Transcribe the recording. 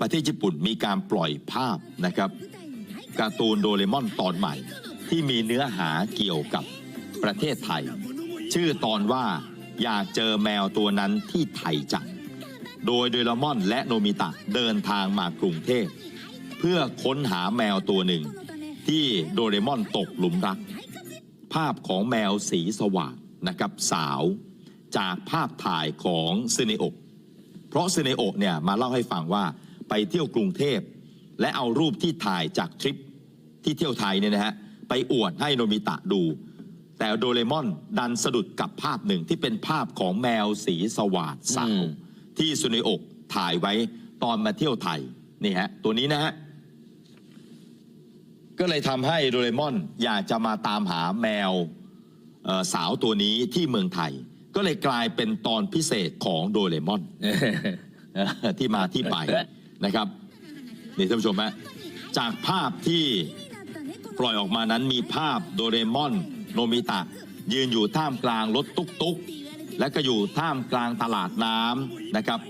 ประเทศญี่ปุ่นมีการปล่อยภาพนะครับการ์ตูนโดเรมอนตอนใหม่ ที่มีเนื้อหาเกี่ยวกับประเทศไทย ชื่อตอนว่าอยากเจอแมวตัวนั้นที่ไทยจังโดยโดเรมอนและโนมิตะเดินทางมากรุงเทพ เพื่อค้นหาแมวตัวหนึ่ง ที่โดเรมอนตกหลุมรัก ภาพของแมวสีสว่างนะครับสาว จากภาพถ่ายของซึเนโอะ เพราะซึเนโอะเนี่ยมาเล่าให้ฟังว่าไปเที่ยวกรุงเทพ และเอารูปที่ถ่ายจากทริปที่เที่ยวไทยเนี่ยนะฮะไปอวดให้โนมิตะดู แต่โดเรมอนดันสะดุดกับภาพหนึ่งที่เป็นภาพของแมวสีสว่างสาวอืมที่ซุเนโอะถ่ายไว้ตอนมาเที่ยวไทยนี่ฮะตัวนี้นะฮะก็เลยทำให้โดเรมอนอยากจะมาตามหาแมวเอ่อสาวตัวนี้ที่เมืองไทย ก็เลยกลายเป็นตอนพิเศษของโดเรมอน ที่มาที่ไปนะครับนี่ท่านผู้ชมฮะจากภาพที่ปล่อยออกมานั้นมีภาพโดเรมอนโนมิตะ ยืนอยู่ท่ามกลางรถตุ๊กๆ และก็อยู่ท่ามกลางตลาดน้ำนะครับ